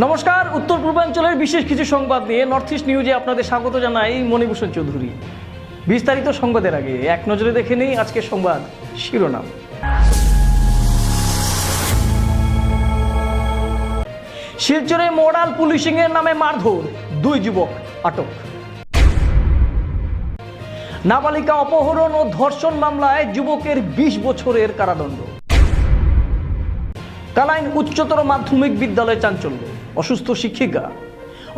নমস্কার, উত্তর পূর্বাঞ্চলের বিশেষ কিছু সংবাদ নিয়ে নর্থ ইস্ট নিউজে আপনাদের স্বাগত জানাই মণিভূষণ চৌধুরী। বিস্তারিত সংবাদের আগে এক নজরে দেখে নেই আজকের সংবাদ শিরোনাম। শিলচরে মোরাল পুলিশিংয়ের নামে মারধর, দুই যুবক আটক। নাবালিকা অপহরণ ও ধর্ষণ মামলায় যুবকের বিশ বছরের কারাদণ্ড। কালাইন উচ্চতর মাধ্যমিক বিদ্যালয়ে চাঞ্চল্য। অসুস্থ শিক্ষিকা।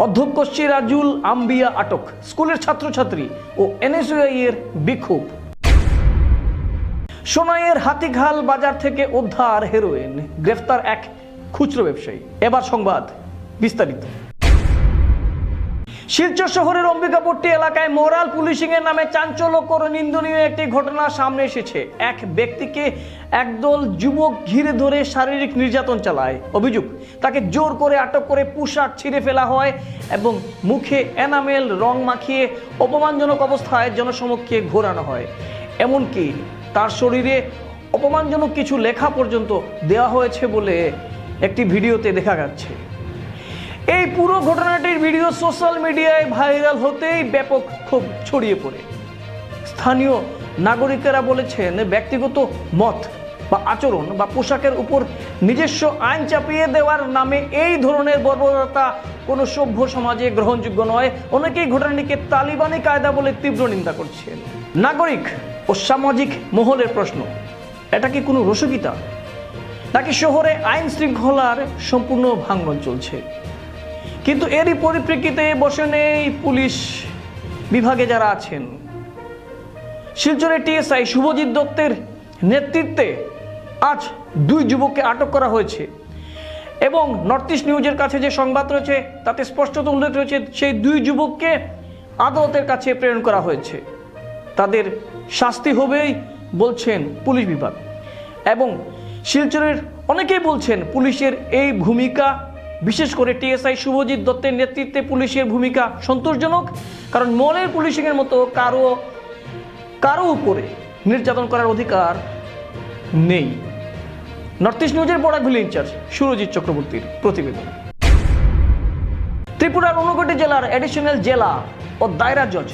অধ্যক্ষ সিরাজুল আম্বিয়া আটক, স্কুলের ছাত্রছাত্রী ও এনএসইউআই এর বিক্ষোভ। সোনাইয়ের হাতিঘাল বাজার থেকে উদ্ধার হেরোইন, গ্রেফতার এক খুচরো ব্যবসায়ী। এবার সংবাদ বিস্তারিত। শিলচর শহরের অম্বিকাপট্টি এলাকায় মোরাল পুলিশিং এর নামে চাঞ্চল্যকর নিন্দনীয় একটি ঘটনা সামনে এসেছে। এক ব্যক্তিকে একদল যুবক ঘিরে ধরে শারীরিক নির্যাতন চালায়। অভিযোগ, তাকে জোর করে আটক করে পোশাক ছিঁড়ে ফেলা হয় এবং মুখে এনামেল, রং মাখিয়ে অপমানজনক অবস্থায় জনসমক্ষে ঘোরানো হয়। এমনকি তার শরীরে অপমানজনক কিছু লেখা পর্যন্ত দেওয়া হয়েছে বলে একটি ভিডিওতে দেখা যাচ্ছে। এই পুরো ঘটনাটির ভিডিও সোশ্যাল মিডিয়ায় ভাইরাল হতেই ব্যাপক ক্ষোভ ছড়িয়ে পড়ে। স্থানীয় নাগরিকেরা বলেছেন, ব্যক্তিগত মত বা আচরণ বা পোশাকের উপর নিজস্ব আইন চাপিয়ে দেওয়ার নামে এই ধরনের বর্বরতা কোনো সভ্য সমাজে গ্রহণযোগ্য নয়। অনেকেই ঘটনাটিকে তালিবানি কায়দা বলে তীব্র নিন্দা করছেন। নাগরিক ও সামাজিক মহলের প্রশ্ন, এটা কি কোনো রসিকতা? নাকি শহরে আইন শৃঙ্খলার সম্পূর্ণ ভাঙন চলছে? কিন্তু এরই পরিপ্রেক্ষিতে বসে নেই পুলিশ বিভাগে যারা আছেন। শিলচরের টিএসআই শুভজিৎ দত্তের নেতৃত্বে আজ দুই যুবককে আটক করা হয়েছে। এবং নর্থ ইস্ট নিউজের কাছে যে সংবাদ রয়েছে, তাতে স্পষ্টত উল্লেখ রয়েছে, সেই দুই যুবককে আদালতের কাছে প্রেরণ করা হয়েছে। তাদের শাস্তি হবেই বলছেন পুলিশ বিভাগ। এবং শিলচরের অনেকেই বলছেন পুলিশের এই ভূমিকা বিশেষ করে টিএসআই শুভজিৎ দত্তের নেতৃত্বে পুলিশের ভূমিকা সন্তোষজনক, কারণ মলের পুলিশিংয়ের মতো কারও কারও উপরে নির্যাতন করার অধিকার নেই। নর্থ ইস্ট নিউজের বড়াগুলি ইনচার্জ সুরজিৎ চক্রবর্তীর প্রতিবেদন। ত্রিপুরার ঊনকোটি জেলার অ্যাডিশনাল জেলা ও দায়রা জজ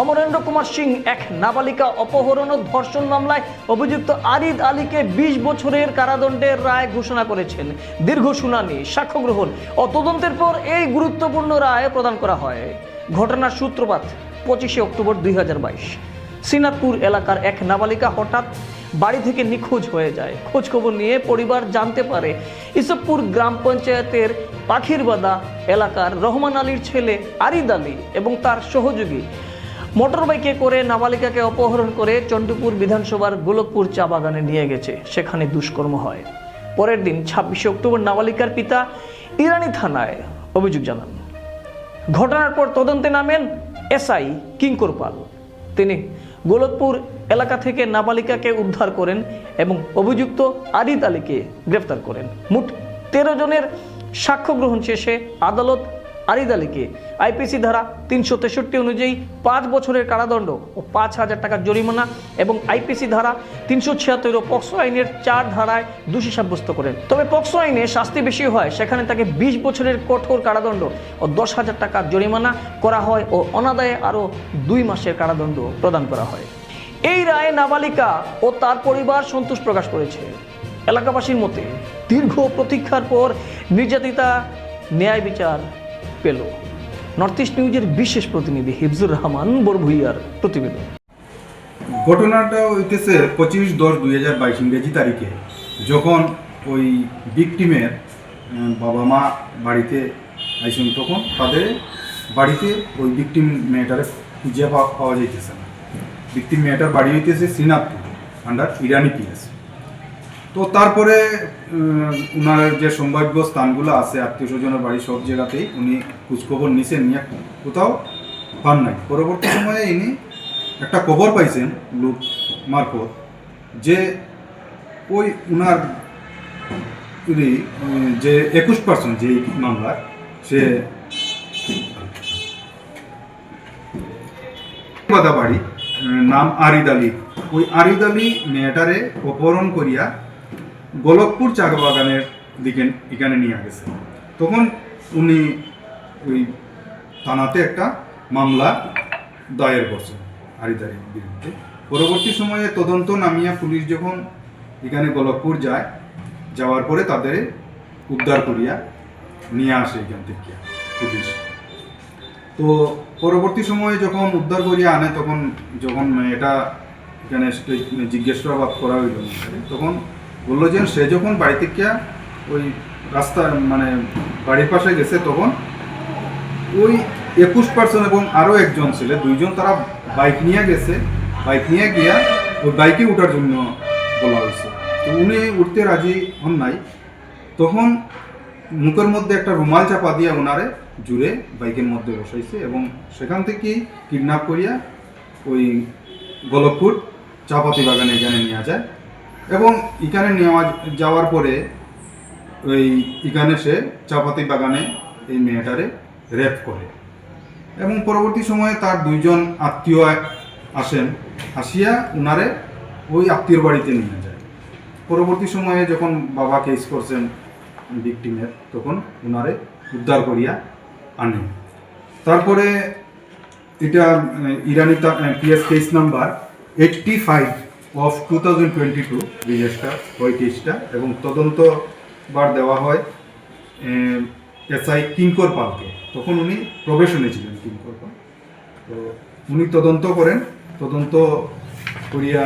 অমরেন্দ্র কুমার সিং, এক নাবালিকা অপহরণ ও ধর্ষণ মামলায় অভিযুক্ত আরিদ আলীকে বিশ বছরের কারাদণ্ডের রায় ঘোষণা করেছেন। দীর্ঘ শুনানি, সাক্ষ্য গ্রহণ ও তদন্তের পর এই গুরুত্বপূর্ণ রায় প্রদান করা হয়। ঘটনার সূত্রপাত পঁচিশে অক্টোবর দুই শ্রীনাথপুর এলাকার এক নাবালিকা হঠাৎ বাড়ি থেকে নিখোঁজ হয়ে যায়। খোঁজ খবর নিয়ে পরিবার জানতে পারে, ইসবপুর গ্রাম পঞ্চায়েতের পাখিরবাদা এলাকার রহমান আলীর ছেলে আরিদ আলী এবং তার সহযোগী মোটরবাইকে করে নাবালিকাকে অপহরণ করে চণ্ডীপুর বিধানসভার গোলকপুর চা বাগানে নিয়ে গেছে। সেখানে দুষ্কর্ম হয়। পরের দিন ছাব্বিশে অক্টোবর নাবালিকার পিতা ইরানি থানায় অভিযোগ জানান। ঘটনার পর তদন্তে নামেন এসআই কিঙ্কর পাল। তিনি গোলকপুর এলাকা থেকে নাবালিকাকে উদ্ধার করেন এবং অভিযুক্ত আদিত আলীকে গ্রেফতার করেন। মোট তেরো জনের সাক্ষ্য গ্রহণ শেষে আদালত আরিদ আলীকে আইপিসি ধারা তিনশো তেষট্টি অনুযায়ী পাঁচ বছরের কারাদণ্ড ও পাঁচ হাজার টাকার জরিমানা এবং আইপিসি ধারা তিনশো ছিয়াত্তর ও পক্সো আইনের চার ধারায় দোষী সাব্যস্ত করেন। তবে পক্সো আইনে শাস্তি বেশি হয়, সেখানে তাকে বিশ বছরের কঠোর কারাদণ্ড ও দশ হাজার টাকার জরিমানা করা হয় ও অনাদায়ে আরও দুই মাসের কারাদণ্ড প্রদান করা হয়। এই রায়ে নাবালিকা ও তার পরিবার সন্তোষ প্রকাশ করেছে। এলাকাবাসীর মতে, দীর্ঘ প্রতীক্ষার পর নির্যাতিতা, ন্যায় বিচার পেল। নর্থ ইস্ট নিউজের বিশেষ প্রতিনিধি হিফজুর রহমান বরভুইয়ার প্রতিবেদন। ঘটনাটা হইতেছে পঁচিশ দশ দুই হাজার বাইশ ইংরেজি তারিখে, যখন ওই ভিকটিমের বাবা মা বাড়িতে আইসেন, তখন তাদের বাড়িতে ওই ভিকটিম মেয়েটারে খুঁজে পাওয়া যাইতেছে না। ভিকটিম মেয়েটার বাড়ি হইতেছে শ্রীনাথপুর আন্ডার ইরানি পিএস তো তারপরে উনার যে সম্ভাব্য স্থানগুলো আছে, আত্মীয় স্বজনের বাড়ি সব জায়গাতেই উনি খোঁজখবর নিছেন, নিয়ে কোথাও পান নাই। পরবর্তী সময়ে ইনি একটা খবর পাইছেন লোক মারফত, যে ওই উনার যে একুশ পার্সেন্ট যে মামলার সে বাড়ি নাম আরিদ আলী। ওই আরিদ আলী মেয়েটারে অপহরণ করিয়া গোলকপুর চা বাগানের দিকে এখানে নিয়ে গেছে। তখন উনি ওই থানাতে একটা মামলা দায়ের করছেন হারিদারির বিরুদ্ধে। পরবর্তী সময়ে তদন্ত নামিয়া পুলিশ যখন এখানে গোলকপুর যায়, যাওয়ার পরে তাদের উদ্ধার করিয়া নিয়ে আসে এখান থেকে পুলিশ। তো পরবর্তী সময়ে যখন উদ্ধার করিয়া আনে, তখন যখন এটা এখানে স্টে- জিজ্ঞাসাবাদ করা হইল তখন বলল যে সে যখন বাড়ি থেকে ওই রাস্তা মানে বাড়ির পাশে গেছে, তখন ওই একুশ পার্সেন্ট এবং আরও একজন ছেলে, দুইজন তারা বাইক নিয়ে গেছে। বাইক নিয়ে গিয়া ওই বাইকে ওঠার জন্য বলা হয়েছে। তো উনি উঠতে রাজি হন নাই। তখন মুখের মধ্যে একটা রুমাল চাপা দিয়ে ওনারে জুড়ে বাইকের মধ্যে বসাইছে এবং সেখান থেকে কিডন্যাপ করিয়া ওই গোলকপুর চাপাতি বাগানে এখানে নেওয়া যায়। এবং এখানে নেওয়া যাওয়ার পরে ওই এখানে সে চাপাতি বাগানে এই মেয়েটারে রেপ করে। এবং পরবর্তী সময়ে তার দুইজন আত্মীয় আসেন, আসিয়া উনারে ওই আত্মীয়র বাড়িতে নিয়ে যায়। পরবর্তী সময়ে যখন বাবা কেস করছেন ভিকটিমের তখন উনারে উদ্ধার করিয়া আনেন। তারপরে এটা Irani PS case number eighty five of two thousand twenty two register ওই কেসটা এবং তদন্ত বার দেওয়া হয় এসআই কিঙ্কর পালকে। তখন উনি প্রবেশনে ছিলেন কিঙ্কর পাল। তো উনি তদন্ত করেন। তদন্ত করিয়া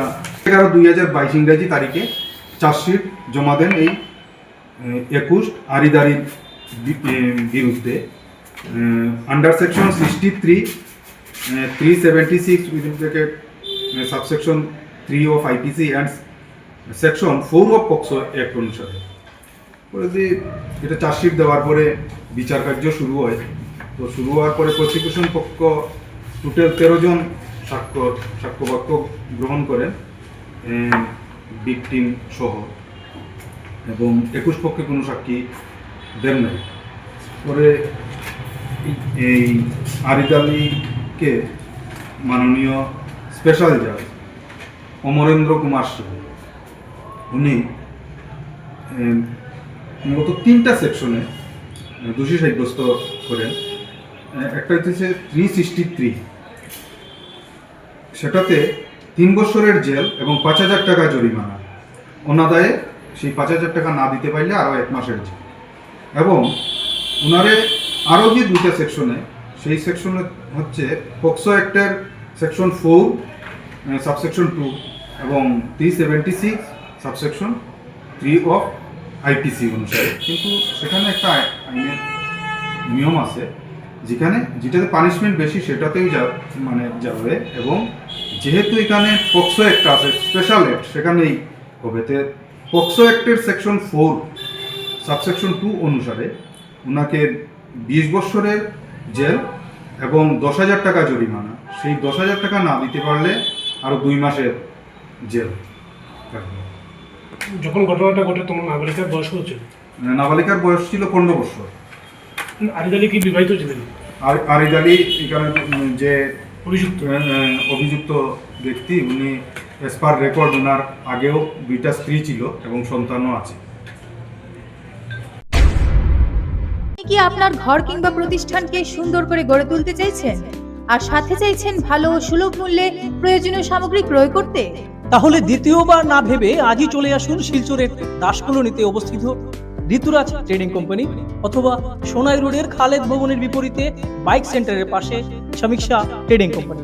এগারো দুই হাজার বাইশ ইংরাজি তারিখে চার্জশিট জমা দেন এই একুশ আরিদারির বিরুদ্ধে। Under section sixty three three seventy six subsection three of IPC and section four of POCSO act অনুসারে। পরে দিয়ে এটা চার্জশিট দেওয়ার পরে বিচার কার্য শুরু হয়, তো শুরু হওয়ার পরে প্রসিকিউশন পক্ষ টোটাল তেরো জন সাক্ষ্য সাক্ষ্য বাক্য গ্রহণ করেন ভিকটিম সহ, এবং একুশ পক্ষে কোনো সাক্ষী দেন নাই। পরে এই আরিদ আলীকে মাননীয় স্পেশাল জাজ অমরেন্দ্র কুমার সিং উনি মূলত তিনটা সেকশনে দোষী সাব্যস্ত করেন। একটা হচ্ছে থ্রি সিক্সটি থ্রি সেটাতে তিন বছরের জেল এবং পাঁচ হাজার টাকা জরিমানা। অনাদায়ে সেই পাঁচ হাজার টাকা না দিতে পারলে আরও এক মাসের জেল। এবং ওনারে আরও যে দুইটা সেকশনে, সেই সেকশনে হচ্ছে পক্সো অ্যাক্টের সেকশন ফোর সাবসেকশন টু। এবং three seventy six subsection three of IPC অনুসারে। কিন্তু সেখানে একটা আইনের নিয়ম আছে, যেখানে যেটাতে পানিশমেন্ট বেশি সেটাতেই যা মানে যাবে এবং যেহেতু এখানে পক্সো একটা আছে স্পেশাল অ্যাক্ট সেখানেই হবে। তে পক্সো অ্যাক্টের সেকশন ফোর সাবসেকশন টু অনুসারে ওনাকে বিশ বছরের জেল এবং দশ হাজার টাকা জরিমানা। সেই দশ হাজার টাকা না দিতে পারলে আরও দুই মাসের জেল। যখন ঘটনাটা ঘটে তোমার নাগরিকের বয়স হচ্ছে নাবালিকার বয়স ছিল পনেরো বছর। আরিদ আলী কি বিবাহিত ছিলেন? আর আরিদ আলী এখানে যে অভিযুক্ত। অভিযুক্ত ব্যক্তি উনি এস পার রেকর্ড ওনার আগেও দুইটা স্ত্রী ছিল এবং সন্তানও আছে। কি আপনার ঘর কিংবা প্রতিষ্ঠানকে সুন্দর করে গড়ে তুলতে চাইছেন? আর সাথে চাইছেন ভালো ও সুলভ মূল্যে প্রয়োজনীয় সামগ্রী ক্রয় করতে? তাহলে দ্বিতীয়বার না ভেবে আজই চলে আসুন শিলচরের দাস কলোনিতে অবস্থিত ঋতুরাজ ট্রেডিং কোম্পানি অথবা সোনাই রোডের খালেদ ভবনের বিপরীতে বাইক সেন্টারের পাশে সমীক্ষা ট্রেডিং কোম্পানি।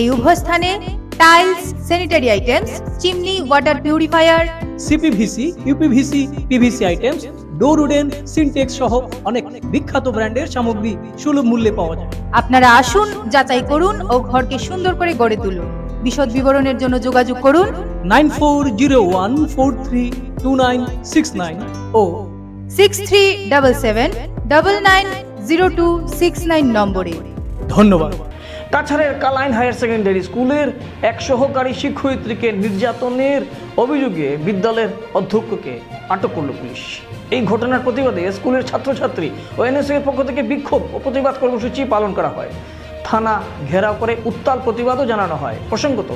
এই উভয় স্থানে tiles sanitary items chimney water purifier CPVC UPVC PVC items door wooden Sintex সহ অনেক বিখ্যাত ব্র্যান্ডের সামগ্রী সুলভ মূল্যে পাওয়া যায়। আপনারা আসুন যাচাই করুন ও ঘরকে সুন্দর করে গড়ে তুলুন। বিশদ বিবরণের জন্য যোগাযোগ করুন nine four zero one four three two nine six nine ও six three double seven double nine zero two six nine নম্বরে। ধন্যবাদ। তাছাড়া কালাইন হায়ার সেকেন্ডারি স্কুলের এক সহকারী শিক্ষয়িত্রীকে নির্যাতনের অভিযোগে বিদ্যালয়ের অধ্যক্ষকে আটক করল পুলিশ। এই ঘটনার প্রতিবাদে স্কুলের ছাত্রছাত্রী ও এনএসএ এর পক্ষ থেকে বিক্ষোভ ও প্রতিবাদ কর্মসূচি পালন করা হয়। থানা ঘেরাও করে উত্তাল প্রতিবাদও জানানো হয়। প্রসঙ্গত,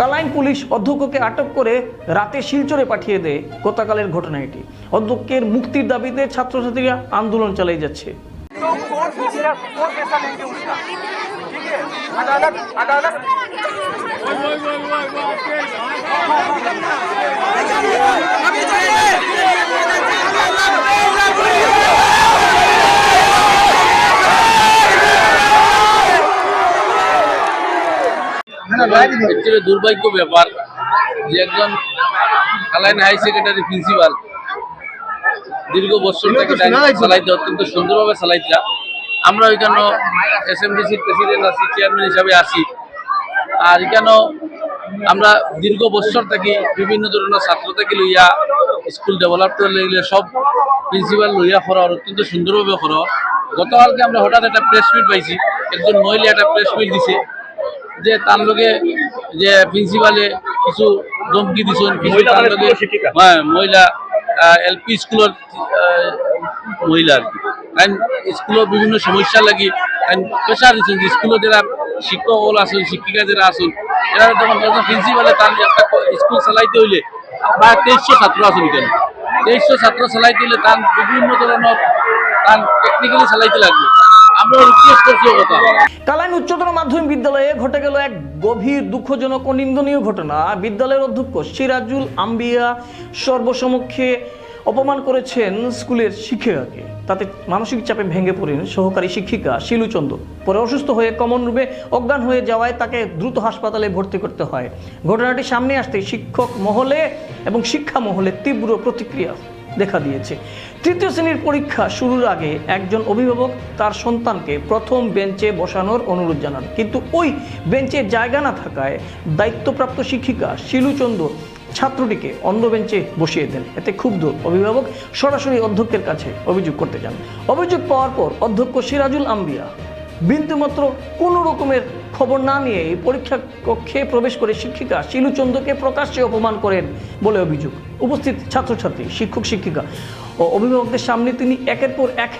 কালাইন পুলিশ অধ্যক্ষকে আটক করে রাতে শিলচরে পাঠিয়ে দেয় গতকালের ঘটনা এটি। অধ্যক্ষের মুক্তির দাবিতে ছাত্রছাত্রীরা আন্দোলন চালিয়ে যাচ্ছে। तो দুর্ভাগ্য ব্যাপার যে একজন কালাইন হাই সেকেন্ডারি প্রিন্সিপাল দীর্ঘ বছর থেকে চালাইতে অত্যন্ত সুন্দরভাবে চালাইতে আমরা ওইখানে এসএমডিসির প্রেসিডেন্ট আছি চেয়ারম্যান হিসাবে আছি। আর এখানেও আমরা দীর্ঘ বছর থেকে বিভিন্ন ধরনের ছাত্র থেকে লইয়া স্কুল ডেভেলপ করে লইলে সব প্রিন্সিপাল লইয়া করার অত্যন্ত সুন্দরভাবে করা গতকালকে আমরা হঠাৎ একটা প্রেস মিট পাইছি। একজন মহিলা একটা প্রেস মিট দিছে। যে তার লোকে যে প্রিন্সিপালে কিছু ধমকি দিছেন কিছু তার লগে হ্যাঁ মহিলা এলপি স্কুলের মহিলা আর কি। কারণ স্কুলের বিভিন্ন সমস্যা লাগি কারণ প্রেশার দিচ্ছেন যে স্কুলে যারা শিক্ষক হল আসুন শিক্ষিকা যারা আসুন এরা যখন প্রিন্সিপালে তার একটা স্কুল চালাইতে হইলে প্রায় তেইশশো ছাত্র আসুন কেন? তেইশশো ছাত্র চালাইতে হইলে তার বিভিন্ন ধরনের তার টেকনিক্যালি চালাইতে লাগবে। কালাইন উচ্চতর মাধ্যমিক বিদ্যালয়ে ঘটে গেল এক গভীর দুঃখজনক ও নিন্দনীয় ঘটনা। বিদ্যালয়ের অধ্যক্ষ সিরাজুল আম্বিয়া সর্বসমক্ষে অপমান করেছেন স্কুলের শিক্ষিকাকে। তাতে মানসিক চাপে ভেঙে পড়েন সহকারী শিক্ষিকা শিলুচন্দ পরে অসুস্থ হয়ে কমন রূপে অজ্ঞান হয়ে যাওয়ায় তাকে দ্রুত হাসপাতালে ভর্তি করতে হয়। ঘটনাটি সামনে আসতে শিক্ষক মহলে এবং শিক্ষা মহলে তীব্র প্রতিক্রিয়া দেখা দিয়েছে। তৃতীয় শ্রেণির পরীক্ষা শুরুর আগে একজন অভিভাবক তার সন্তানকে প্রথম বেঞ্চে বসানোর অনুরোধ জানান। কিন্তু ওই বেঞ্চে জায়গা না থাকায় দায়িত্বপ্রাপ্ত শিক্ষিকা শিলুচন্দ ছাত্রটিকে অন্য বেঞ্চে বসিয়ে দেন। এতে ক্ষুব্ধ অভিভাবক সরাসরি অধ্যক্ষের কাছে অভিযোগ করতে যান। অভিযোগ পাওয়ার পর অধ্যক্ষ সিরাজুল আম্বিয়া বিন্দুমাত্র কোনো রকমের খবর না নিয়ে পরীক্ষা কক্ষে প্রবেশ করে শিক্ষিকা শিলুচন্দ্রকে প্রকাশ্যে অপমান করেন বলে অভিযোগ। উপস্থিত ছাত্রছাত্রী, শিক্ষক, শিক্ষিকা ও অভিভাবকদের সামনে তিনি একের পর এক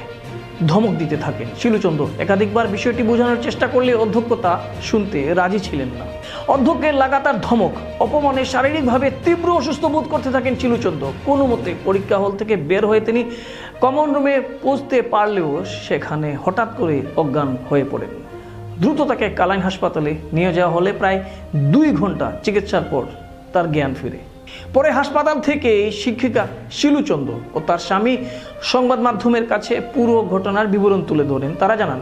ধমক দিতে থাকেন। শিলুচন্দ্র একাধিকবার বিষয়টি বোঝানোর চেষ্টা করলে অধ্যক্ষ তা শুনতে রাজি ছিলেন না। অধ্যক্ষের লাগাতার ধমক, অপমানে শারীরিকভাবে তীব্র অসুস্থ বোধ করতে থাকেন শিলুচন্দ্র কোনো মতে পরীক্ষা হল থেকে বের হয়ে তিনি কমন রুমে পৌঁছতে পারলেও সেখানে হঠাৎ করে অজ্ঞান হয়ে পড়েন। দ্রুত তাকে কালাইন হাসপাতালে নিয়ে যাওয়া হলে প্রায় দুই ঘণ্টা চিকিৎসার পর তার জ্ঞান ফিরে। পরে হাসপাতাল থেকে শিক্ষিকা শিলুচন্দ্র ও তার স্বামী সংবাদ মাধ্যমের কাছে পুরো ঘটনার বিবরণ তুলে ধরেন। তারা জানান,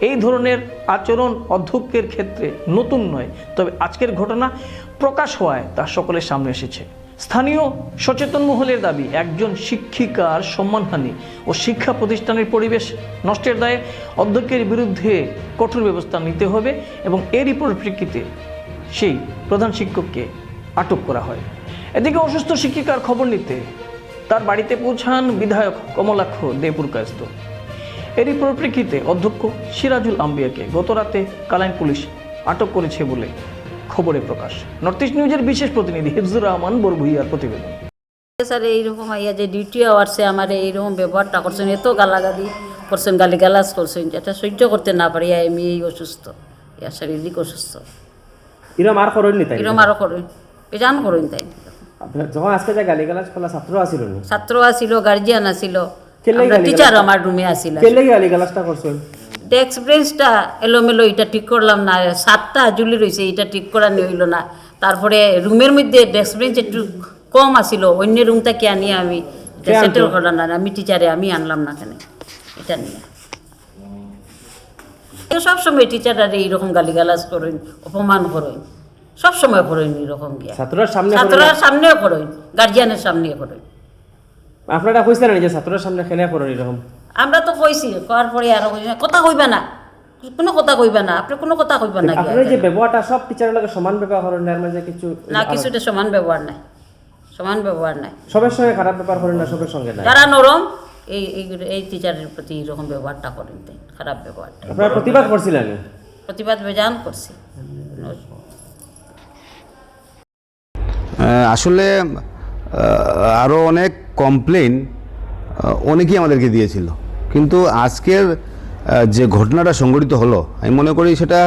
এই ধরনের আচরণ অধ্যক্ষের ক্ষেত্রে নতুন নয়, তবে আজকের ঘটনা প্রকাশ হওয়ায় তা সকলের সামনে এসেছে। স্থানীয় সচেতন মহলের দাবি, একজন শিক্ষিকার সম্মানহানি ও শিক্ষা প্রতিষ্ঠানের পরিবেশ নষ্টের দায়ে অধ্যক্ষের বিরুদ্ধে কঠোর ব্যবস্থা নিতে হবে এবং এরই পরিপ্রেক্ষিতে সেই প্রধান শিক্ষককে আটক করা হয়। এদিকে অসুস্থ শিক্ষিকার খবর নিতে তার বাড়িতে পৌঁছান বিধায়ক কমলাক্ষ দেপুরকায়স্ত এরই পরিপ্রেক্ষিতে অধ্যক্ষ সিরাজুল আম্বিয়াকে গতরাতে কালাইন পুলিশ আটক করেছে বলে খবরে প্রকাশ। নর্থ ইস্ট নিউজের বিশেষ প্রতিনিধি হিফজুর রহমান বরভুইয়ার প্রতিবেদন। স্যার এইরকম আইয়া যে ডিউটি আওয়ার্সে আমার এইরকম ব্যবহারটা করছেন এত গালাগালি করছেন গালিগালাজ করছেন যেটা সহ্য করতে না পারি আমি এই অসুস্থ ইয়া শারীরিক অসুস্থ। এরম আর করেননি তাই? এরম আরও করেন। বেজান করেন তাই। যখন আজকে যে গালিগালাজ ফলা ছাত্র আছিল নি? ছাত্র আসিল গার্জিয়ান আসিল আমরা টিচার আমার রুমে আসিল কেলে গালিগালাজটা করছেন? ডেস্ক ব্রেঞ্চটা এলোমেলো এটা ঠিক করলাম না। সাতটা জুলি রয়েছে এটা ঠিক করা হইল না। তারপরে রুমের মধ্যে ডেস্ক বেঞ্চ একটু কম আসিল অন্য রুমটা কে আনিয়ে আমি? সেটেল করা না আমি টিচারে আমি আনলাম না কেন? এটা নিয়ে। সবসময় টিচাররা এইরকম গালিগালাজ করেন অপমান করেন। সবসময় করেন এরকম গিয়া। ছাত্রর সামনে ছাত্ররা সামনেও করেন গার্জিয়ানের সামনেও করেন। আপনারা কইছিলেন যে ছাত্রের সামনে খেলে করেন এরকম আমরা তো কইছি করার পরে আরও কইছি, কথা কইবা না। কোনো কথা কইবা না। আপনি কোনো কথা কইবা না আপনার যে ব্যবহারটা সব টিচারের লগে সমান ব্যবহার করেন না এর মাঝে কিছু না কিছুটা সমান ব্যবহার নাই। সমান ব্যবহার নাই। সবের সঙ্গে খারাপ ব্যবহার করেন না সবের সঙ্গে না যারা নরম এই এই এই টিচারের প্রতি এরকম ব্যবহারটা করেন তাই, খারাপ ব্যবহারটা। আপনারা প্রতিবাদ করছিলেন? প্রতিবাদ বেজান করছি। আসলে আরও অনেক কমপ্লেন অনেকেই আমাদেরকে দিয়েছিল। কিন্তু আজকের যে ঘটনাটা সংঘটিত হলো, আমি মনে করি সেটা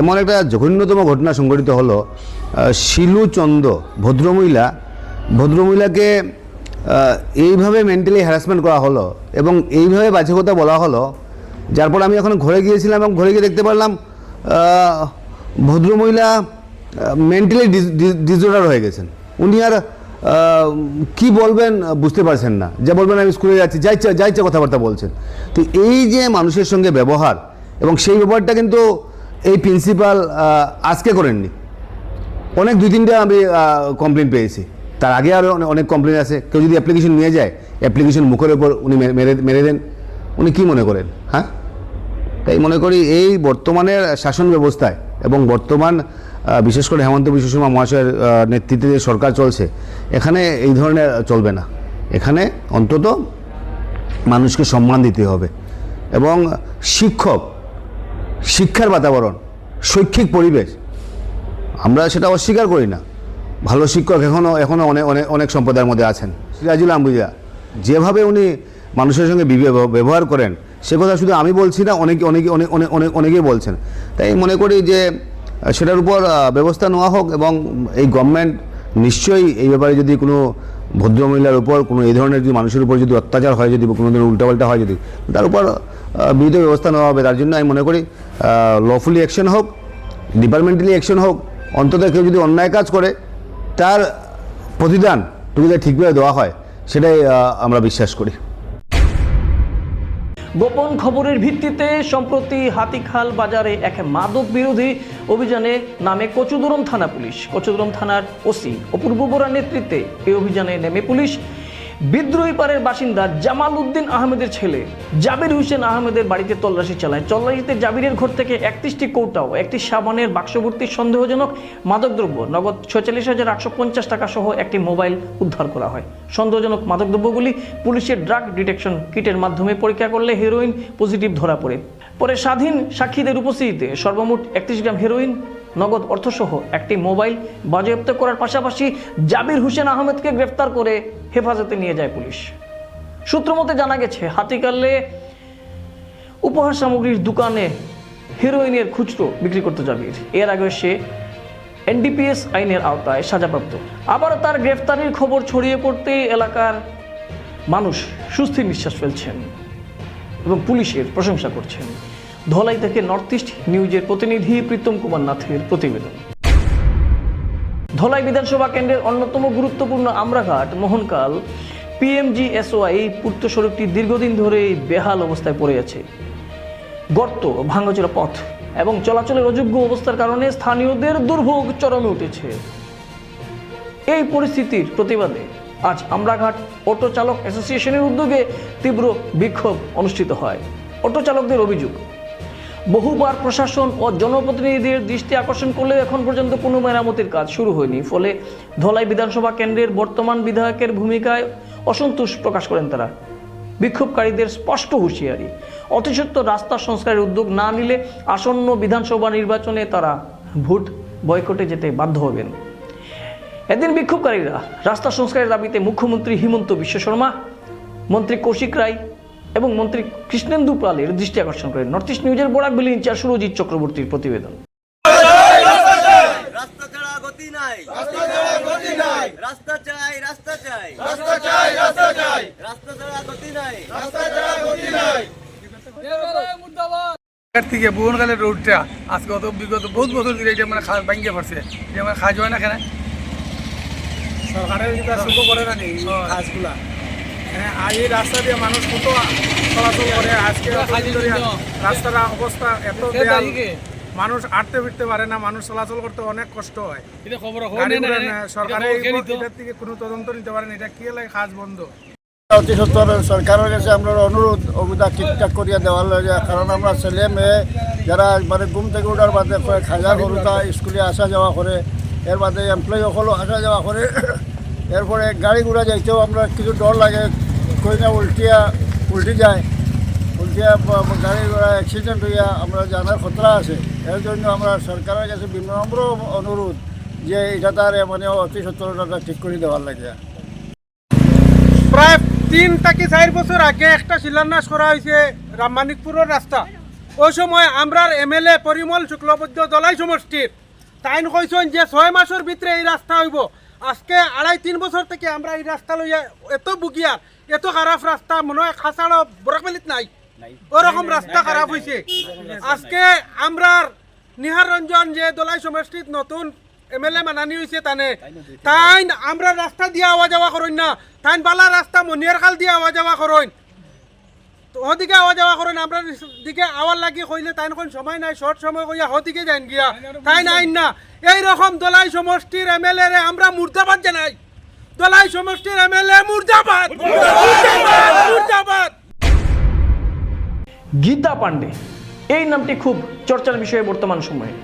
এমন একটা জঘন্যতম ঘটনা সংঘটিত হলো শিলু চন্দ, ভদ্রমহিলা। ভদ্রমহিলাকে এইভাবে মেন্টালি হ্যারাসমেন্ট করা হলো এবং এইভাবে বাজে কথা বলা হলো, যার পর আমি এখন ঘরে গিয়েছিলাম এবং ঘরে গিয়ে দেখতে পারলাম ভদ্রমহিলা মেন্টালি ডিসঅর্ডার হয়ে গেছেন। উনি আর কি বলবেন বুঝতে পারছেন না। যা বলবেন, আমি স্কুলে যাচ্ছি। যা ইচ্ছা, যা কথাবার্তা বলছেন। তো এই যে মানুষের সঙ্গে ব্যবহার, এবং সেই ব্যবহারটা কিন্তু এই প্রিন্সিপাল আজকে করেননি। অনেক দুই, তিনটা আমি কমপ্লেন পেয়েছি। তার আগে আরও অনেক কমপ্লেন আছে। কেউ যদি অ্যাপ্লিকেশন নিয়ে যায় অ্যাপ্লিকেশন মুখের ওপর উনি মেরে মেরে দেন। উনি কি মনে করেন হ্যাঁ? তাই মনে করি এই বর্তমানের শাসন ব্যবস্থায় এবং বর্তমান বিশেষ করে হেমন্ত বিশ্ব শর্মা মহাশয়ের নেতৃত্বে যে সরকার চলছে, এখানে এই ধরনের চলবে না। এখানে অন্তত মানুষকে সম্মান দিতে হবে। এবং শিক্ষক, শিক্ষার বাতাবরণ, শৈক্ষিক পরিবেশ, আমরা সেটা অস্বীকার করি না। ভালো শিক্ষক এখনও এখনও অনেক অনেক অনেক সম্প্রদায়ের মধ্যে আছেন। সিরাজুল আম্বুজা যেভাবে উনি মানুষের সঙ্গে ব্যবহার করেন, সে কথা শুধু আমি বলছি না, অনেকে অনেকে, অনেক অনেক অনেক অনেকেই বলছেন। তাই মনে করি যে সেটার উপর ব্যবস্থা নেওয়া হোক এবং এই গভর্নমেন্ট নিশ্চয়ই এই ব্যাপারে যদি কোনো ভদ্রমহিলার উপর, কোনো এই ধরনের যদি মানুষের উপর যদি অত্যাচার হয়, যদি কোনো দিন উল্টাপাল্টা হয় যদি, তার উপর বিহিত ব্যবস্থা নেওয়া হবে। তার জন্য আমি মনে করি লফুলি অ্যাকশন হোক ডিপার্টমেন্টালি অ্যাকশন হোক, অন্তত কেউ যদি অন্যায় কাজ করে, তার প্রতিদান যদি ঠিকভাবে দেওয়া হয়, সেটাই আমরা বিশ্বাস করি। গোপন খবরের ভিত্তিতে সম্প্রতি হাতিখাল বাজারে এক মাদক বিরোধী অভিযানে নামে কচুদুরম থানা পুলিশ। কচুদুরম থানার ওসি অপূর্ব বোরার নেতৃত্বে এই অভিযানে নেমে পুলিশ। বিদ্রোহী পাড়ের বাসিন্দা জামাল উদ্দিন আহমেদের ছেলে জাবির হোসেন আহমেদের বাড়িতে তল্লাশি চালায়। তল্লাশিতে জাবিরের ঘর থেকে একত্রিশটি কৌটাও, একটি সাবানের বাক্সভর্তি সন্দেহজনক মাদকদ্রব্য, নগদ ছয়চল্লিশ হাজার আটশো পঞ্চাশ টাকা সহ একটি মোবাইল উদ্ধার করা হয়। সন্দেহজনক মাদকদ্রব্যগুলি পুলিশের ড্রাগ ডিটেকশন কিটের মাধ্যমে পরীক্ষা করলে হেরোইন পজিটিভ ধরা পড়ে। পরে স্বাধীন সাক্ষীদের উপস্থিতিতে সর্বমোট একত্রিশ গ্রাম হেরোইন নগদ অর্থসহ একটি মোবাইল বাজেয়াপ্ত করার পাশাপাশি জাবির হোসেন আহমেদকে গ্রেফতার করে হেফাজতে নিয়ে যায় পুলিশ। সূত্রমতে জানা গেছে, হাতিকালে উপহার সামগ্রীর দোকানে হিরোইনের খুচরো বিক্রি করতে জাবির এর আগে সে এনডিপিএস আইনের আওতায় সাজাপ্রাপ্ত। আবার তার গ্রেফতারির খবর ছড়িয়ে পড়তে এলাকার মানুষ সুস্থির নিঃশ্বাস ফেলছেন এবং পুলিশের প্রশংসা করছেন। ধলাই থেকে নর্থ ইস্ট নিউজের প্রতিনিধি প্রীতম কুমার নাথের প্রতিবেদন। ধলাই বিধানসভা কেন্দ্রের অন্যতম গুরুত্বপূর্ণ আমরাঘাট, মোহনকাল, পিএমজিএসওয়াই পূর্ত সড়কটি দীর্ঘদিন ধরেই বেহাল অবস্থায় পড়ে আছে। গর্ত ভাঙ্গচোরা পথ এবং চলাচলের অযোগ্য অবস্থার কারণে স্থানীয়দের দুর্ভোগ চরমে উঠেছে। এই পরিস্থিতির প্রতিবাদে আজ আমরাঘাট অটো চালক অ্যাসোসিয়েশনের উদ্যোগে তীব্র বিক্ষোভ অনুষ্ঠিত হয়। অটো চালকদের অভিযোগ বহুবার প্রশাসন ও জনপ্রতিনিধিদের দৃষ্টি আকর্ষণ করলেও এখন পর্যন্ত কোনো মেরামতির কাজ শুরু হয়নি। ফলে ধলাই বিধানসভা কেন্দ্রের বর্তমান বিধায়কের ভূমিকায় অসন্তোষ প্রকাশ করেন তারা। বিক্ষোভকারীদের স্পষ্ট হুঁশিয়ারি, অতিসত্ত্ব রাস্তা সংস্কারের উদ্যোগ না নিলে আসন্ন বিধানসভা নির্বাচনে তারা ভোট বয়কটে যেতে বাধ্য হবেন। এদিন বিক্ষোভকারীরা রাস্তা সংস্কারের দাবিতে মুখ্যমন্ত্রী হিমন্ত বিশ্ব শর্মা, মন্ত্রী কৌশিক রায় এবং মন্ত্রী কৃষ্ণেন্দু পালের দৃষ্টি আকর্ষণ করেন নর্থ ইস্ট নিউজের বরাকবিলি ইনচার্জ সুরজিৎ চক্রবর্তীর প্রতিবেদন। রাস্তা ছাড়া গতি নাই। রাস্তা ছাড়া গতি নাই। রাস্তা চাই রাস্তা চাই। রাস্তা চাই রাস্তা চাই। রাস্তা ছাড়া গতি নাই। রাস্তা ছাড়া গতি নাই। থেকে ভুবনকালের রোডটা আজকে অত বিগত বহুত বছর ধরে এটা মানে পড়ছে। এটা মানে খাজ হয় না কেন? সরকারের করে না হ্যাঁ। আর এই রাস্তা দিয়ে মানুষ কত চলাচল করে? আজকে রাস্তার অবস্থা এত মানুষ আটতে ফিরতে পারে না মানুষ চলাচল করতে অনেক কষ্ট হয়। এটার থেকে কোনো তদন্ত নিতে পারেন এটা কি লাগে খাস বন্ধ? অতি সত্তর সরকারের কাছে আমরা অনুরোধ অবুদা ঠিকঠাক করিয়া দেওয়ার লাগে কারণ আমরা ছেলে মেয়ে যারা মানে ঘুম থেকে ওঠার বাদে করে খাজা গরুতা স্কুলে আসা যাওয়া করে এর বাদে এমপ্লয়ি সকলও আসা যাওয়া করে এরপরে গাড়ি ঘোড়া যাইতেও আমরা কিছু ডর লাগে কই না উল্টিয়া, উল্টি যায়। উল্টিয়া গাড়ি ঘোড়া অ্যাক্সিডেন্ট হইয়া আমরা জানার খতরা আছে। এর জন্য আমরা সরকারের কাছে বিনম্র অনুরোধ যে এটা তার মানে অতি সত্তরটা ঠিক করে দেওয়ার লাগে। প্রায় তিন থেকে চার বছর আগে একটা শিলান্যাস করা হয়েছে রামমানিকপুরের রাস্তা। ওই সময় আমরার এমএলএ পরিমল শুক্লবৈদ্য দলাই সমষ্টির। তাইন কইছেন যে ছয় মাসের ভিতরে এই রাস্তা হইব। আজকে আড়াই তিন বছর থেকে আমরা এই রাস্তা লইয়া এত বুকিয়া এত খারাপ রাস্তা মনে হয় খাসাড়ো বরাকবালিত নাই। ওরকম রাস্তা খারাপ হয়েছে আজকে আমরা নিহার রঞ্জন যে দলাই সমষ্টিত নতুন এমএলএ মানানি হয়েছে তানে তাই আমরা রাস্তা দিয়ে আওয়া যাওয়া করেন না। তাই বালা রাস্তা মনিয়ার খাল দিয়ে আওয়া যাওয়া করেন ওদিকে আওয়া যাওয়া করেন আমরা দিকে আওয়ার লাগি কইলে তাই কোন সময় নাই শর্ট সময় কইয়া ওদিকে যান গিয়া। তাই নাই না। এই রকম দলাই সমষ্টির এমএলএ রে আমরা মুর্দাবাদ জানাই। দলাই সমষ্টির এমএলএ মুর্দাবাদ। মুর্দাবাদ মুর্দাবাদ। গীতা পাণ্ডে, এই নামটি খুব চর্চার বিষয়ে বর্তমান সময়ে।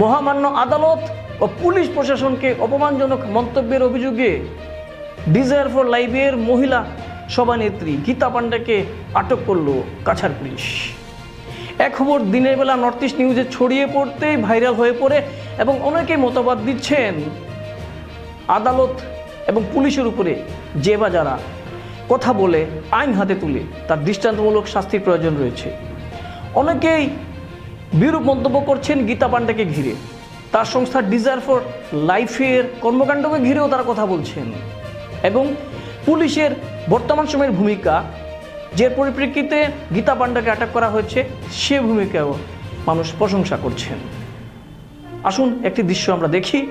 মহামান্য আদালত ও পুলিশ প্রশাসনকে অপমানজনক মন্তব্যের অভিযোগে ডিজায়ার ফর লাইফের মহিলা সভানেত্রী গীতা পাণ্ডেকে আটক করল কাছাড় পুলিশ। এক খবর দিনের বেলা নর্থ ইস্ট নিউজে ছড়িয়ে পড়তেই ভাইরাল হয়ে পড়ে এবং অনেকেই মতবাদ দিচ্ছেন। আদালত এবং পুলিশের উপরে যে বা যারা, কথা বলে, আইন হাতে তুলে, তার দৃষ্টান্তমূলক শাস্তির প্রয়োজন রয়েছে। অনেকেই বিরূপ মন্তব্য করছেন গীতা পাণ্ডেকে ঘিরে। তার সংস্থার ডিজায়ার ফর লাইফের কর্মকাণ্ডকে ঘিরেও তারা কথা বলছেন। এবং পুলিশের বর্তমান সময়ের ভূমিকা, যে পরিপ্রেক্ষিতে গীতা পাণ্ডাকে আটক করা হয়েছে, সে ভূমিকাও মানুষ প্রশংসা করছেন। আসুন একটি দৃশ্য আমরা দেখি,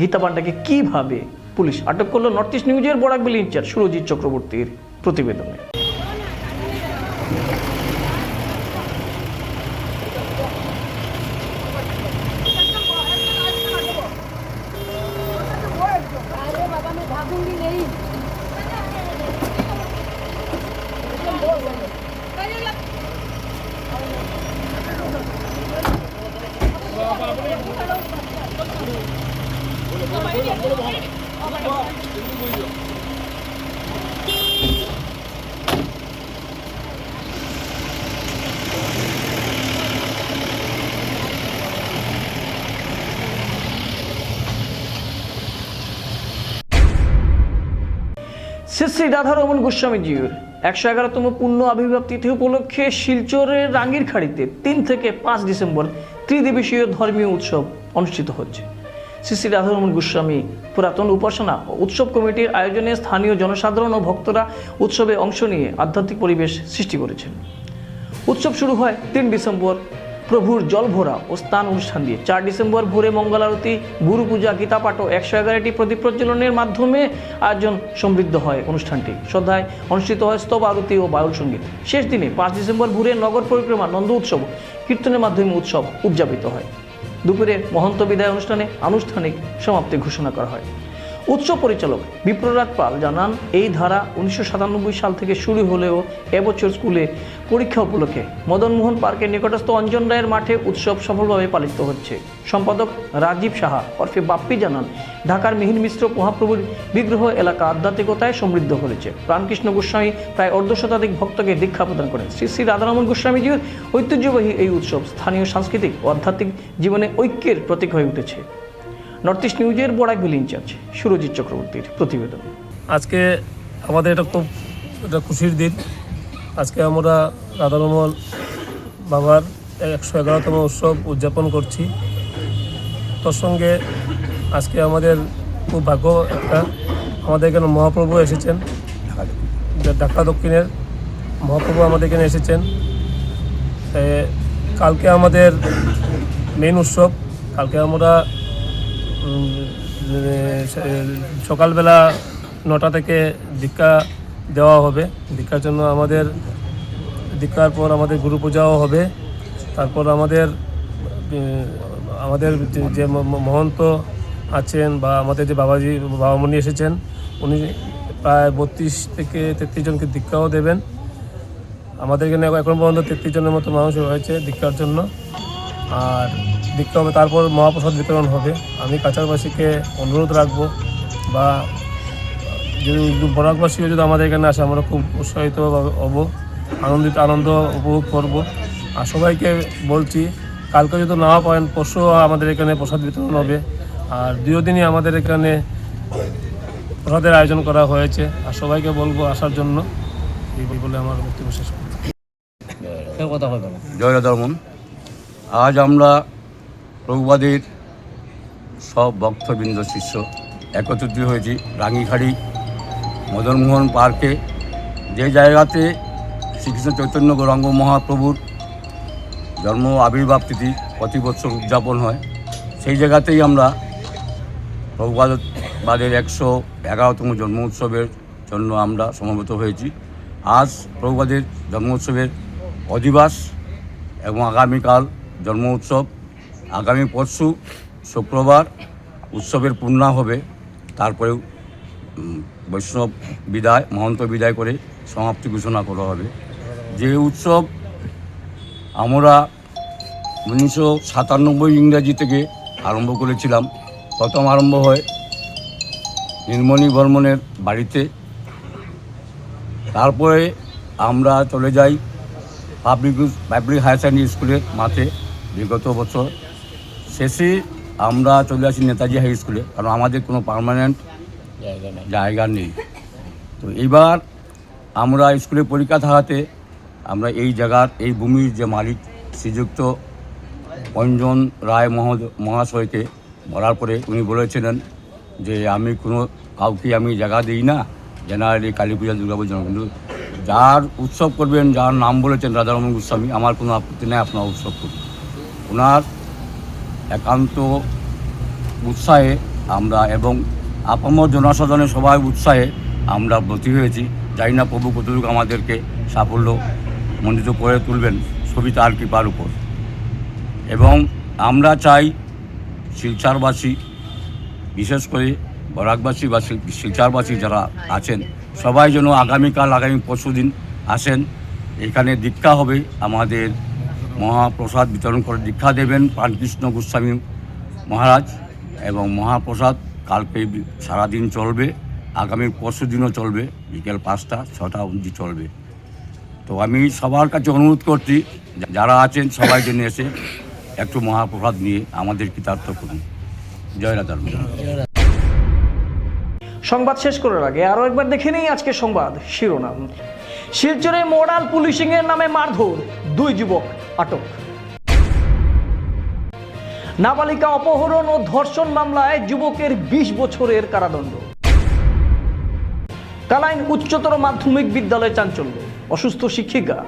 গীতা পাণ্ডাকে কীভাবে পুলিশ আটক করল নর্থ ইস্ট নিউজের বরাকবেলি ইনচার্জ সুরজিৎ চক্রবর্তীর প্রতিবেদনে। শ্রী শ্রী রাধারমন গোস্বামীজির একশো এগারোতম পূর্ণ আবির্ভাব তিথি উপলক্ষে শিলচরের রাঙ্গির খাড়িতে তিন থেকে পাঁচ ডিসেম্বর ত্রিদিবসীয় ধর্মীয় উৎসব অনুষ্ঠিত হচ্ছে। শ্রী শ্রী রাধারমন গোস্বামী পুরাতন উপাসনা ও উৎসব কমিটির আয়োজনে স্থানীয় জনসাধারণ ও ভক্তরা উৎসবে অংশ নিয়ে আধ্যাত্মিক পরিবেশ সৃষ্টি করেছেন। উৎসব শুরু হয় তিন ডিসেম্বর প্রভুর জল ভরা ও স্থান অনুষ্ঠান দিয়ে চার ডিসেম্বর ভোরে মঙ্গল আরতি, গুরু পূজা, গীতা পাঠ একশো এগারোটি প্রদীপ প্রজ্বলনের মাধ্যমে আয়োজন সমৃদ্ধ হয় অনুষ্ঠানটি। সন্ধ্যায় অনুষ্ঠিত হয় স্তব আরতি ও বাউল সংগীত। শেষ দিনে পাঁচ ডিসেম্বর ভোরে নগর পরিক্রমা, নন্দ উৎসব, কীর্তনের মাধ্যমে উৎসব উদযাপিত হয়। দুপুরে মহন্ত বিদায় অনুষ্ঠানে আনুষ্ঠানিক সমাপ্তি ঘোষণা করা হয়। উৎসব পরিচালক বিপ্ররাজ পাল জানান, এই ধারা উনিশশো সাতানব্বই সাল থেকে শুরু হলেও এবছর স্কুলে পরীক্ষা উপলক্ষে মদনমোহন পার্কের নিকটস্থ অঞ্জন রায়ের মাঠে উৎসব সফলভাবে পালিত হচ্ছে। সম্পাদক রাজীব সাহা ওরফে বাপ্পি জানান, ঢাকার মিহির মিশ্র মহাপ্রভুর বিগ্রহ এলাকা আধ্যাত্মিকতায় সমৃদ্ধ করেছে প্রাণকৃষ্ণ গোস্বামী প্রায় অর্ধ শতাধিক ভক্তকে দীক্ষা প্রদান করেন। শ্রী শ্রী রাধারমন গোস্বামীজির ঐতিহ্যবাহী এই উৎসব স্থানীয় সাংস্কৃতিক ও আধ্যাত্মিক জীবনে ঐক্যের প্রতীক হয়ে উঠেছে। নর্থ ইস্ট নিউজের বড় বড়াকবিল ইনচার্জ সুরজিৎ চক্রবর্তীর প্রতিবেদন। আজকে আমাদের এটা খুব এটা খুশির দিন। আজকে আমরা রাধারমল বাবার একশো এগারোতম উৎসব উদযাপন করছি। তোর সঙ্গে আজকে আমাদের খুব ভাগ্য একটা, আমাদের এখানে মহাপ্রভু এসেছেন। ঢাকা দক্ষিণের মহাপ্রভু আমাদের এখানে এসেছেন। কালকে আমাদের মেন উৎসব। কালকে আমরা সকালবেলা নটা থেকে দীক্ষা দেওয়া হবে। দীক্ষার জন্য আমাদের, দীক্ষার পর আমাদের গুরু পূজাও হবে। তারপর আমাদের আমাদের যে- মহন্ত আছেন বা আমাদের যে বাবাজি, বাবামণি এসেছেন, উনি প্রায় বত্রিশ থেকে তেত্রিশ জনকে দীক্ষাও দেবেন। আমাদের এখানে এখন পর্যন্ত তেত্রিশ জনের মতো মানুষ হয়েছে দীক্ষার জন্য। আর দীক্ষা হবে তারপর মহাপ্রসাদ বিতরণ হবে। আমি কাছারবাসীকে অনুরোধ রাখব বা যদি বরাকবাসীও যদি আমাদের এখানে আসে আমরা খুব উৎসাহিত হব আনন্দিত আনন্দ উপভোগ করব। আর সবাইকে বলছি কালকে যদি নাও পারেন পরশু আমাদের এখানে প্রসাদ বিতরণ হবে। আর দুই দিনই আমাদের এখানে প্রসাদের আয়োজন করা হয়েছে। আর সবাইকে বলব আসার জন্য। এই বলে আমার বক্তব্য শেষ করছি। জয় রাধারমন। আজ আমরা প্রভুবাদীর সব ভক্তবৃন্দ শিষ্য একত্রিত হয়েছি রাঙ্গিখাড়ি মদনমোহন পার্কে। যে জায়গাতে শ্রীকৃষ্ণ চৈতন্য গৌরাঙ্গ মহাপ্রভুর জন্ম আবির্ভাব তিথি প্রতি বছর উদযাপন হয়, সেই জায়গাতেই আমরা প্রভুবাদের একশো এগারোতম জন্ম উৎসবের জন্য আমরা সমবেত হয়েছি। আজ প্রভুবাদের জন্ম উৎসবের অধিবাস এবং আগামীকাল জন্ম উৎসব। আগামী পরশু শুক্রবার উৎসবের পূর্ণা হবে। তারপরেও বৈষ্ণব বিদায়, মহন্ত বিদায় করে সমাপ্তি ঘোষণা করা হবে। যে উৎসব আমরা উনিশশো সাতানব্বই ইংরাজি থেকে আরম্ভ করেছিলাম, প্রথম আরম্ভ হয় নীলমণি বর্মনের বাড়িতে। তারপরে আমরা চলে যাই পাবলিক পাবলিক হায়ার সেকেন্ডারি স্কুলের মাঠে। বিগত বছর শেষে আমরা চলে আসি নেতাজি হাই স্কুলে, কারণ আমাদের কোনো পার্মানেন্ট জায়গা নেই। তো এইবার আমরা স্কুলে পরীক্ষা থাকাতে আমরা এই জায়গার, এই ভূমির যে মালিক শ্রীযুক্ত অঞ্জন রায় মহাশয়কে বলার পরে উনি বলেছিলেন যে, আমি কোনো, কাউকে আমি জায়গা দিই না, জেনারেলি কালী পূজা, দুর্গা পূজা কিন্তু যার উৎসব করবেন, যার নাম বলেছেন রাধারমণ গোস্বামী, আমার কোনো আপত্তি নেই, আপনার উৎসব করুন। ওনার একান্ত উৎসাহে আমরা এবং আপামর জনসাধারণের সবাই উৎসাহে আমরা ব্রতী হয়েছি। জানি না প্রভু কতটুকু আমাদেরকে সাফল্য মণ্ডিত করে তুলবেন ছবি তার কৃপার উপর। এবং আমরা চাই শিলচারবাসী, বিশেষ করে বরাকবাসী বা শিল- শিলচারবাসী যারা আছেন, সবাই যেন আগামীকাল, আগামী পরশু দিন আসেন। এখানে দীক্ষা হবে আমাদের মহাপ্রসাদ বিতরণ করে দীক্ষা দেবেন প্রাণকৃষ্ণ গোস্বামী মহারাজ এবং মহাপ্রসাদ কালকে সারাদিন চলবে, আগামী পরশু দিনও চলবে, বিকেল পাঁচটা, ছটা অবধি চলবে। তো আমি সবার কাছে অনুরোধ করছি, যারা আছেন সবাই জন্য এসে একটু মহাপ্রসাদ নিয়ে আমাদের কৃতার্থ করুন। জয় রাধার সংবাদ শেষ করার আগে আরও একবার দেখে নেই আজকে সংবাদ শিরোনাম। শিলচরে মোরাল পুলিশিং এর নামে মারধর দুই যুবক। আটক। নাবালিকা অপহরণ ও ধর্ষণ মামলায় যুবকের ২০ বছরের কারাদণ্ড। কালাইন উচ্চতর মাধ্যমিক বিদ্যালয়ে চাঞ্চল্য, অসুস্থ শিক্ষিকা।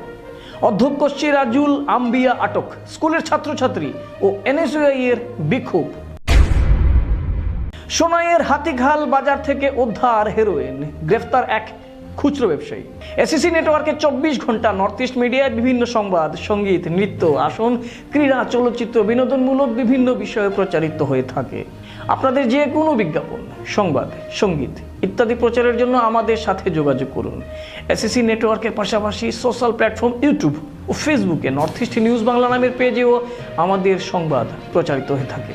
অধ্যক্ষ সিরাজুল আম্বিয়া আটক, স্কুলের ছাত্রছাত্রী ও এনএসইউআই এর বিক্ষোভ। সোনাইয়ের হাতিঘাল বাজার থেকে উদ্ধার হেরোইন, গ্রেফতার এক খুচরো ব্যবসায়ী। এসিসি নেটওয়ার্কে চব্বিশ ঘণ্টা নর্থ ইস্ট মিডিয়ায় বিভিন্ন সংবাদ, সংগীত, নৃত্য, আসন, ক্রীড়া, চলচ্চিত্র, বিনোদনমূলক বিভিন্ন বিষয়ে প্রচারিত হয়ে থাকে। আপনাদের যে কোনো বিজ্ঞাপন, সংবাদ, সংগীত ইত্যাদি প্রচারের জন্য আমাদের সাথে যোগাযোগ করুন। এসিসি নেটওয়ার্কের পাশাপাশি সোশ্যাল প্ল্যাটফর্ম ইউটিউব ও ফেসবুকে নর্থ ইস্ট নিউজ বাংলা নামের পেজেও আমাদের সংবাদ প্রচারিত হয়ে থাকে।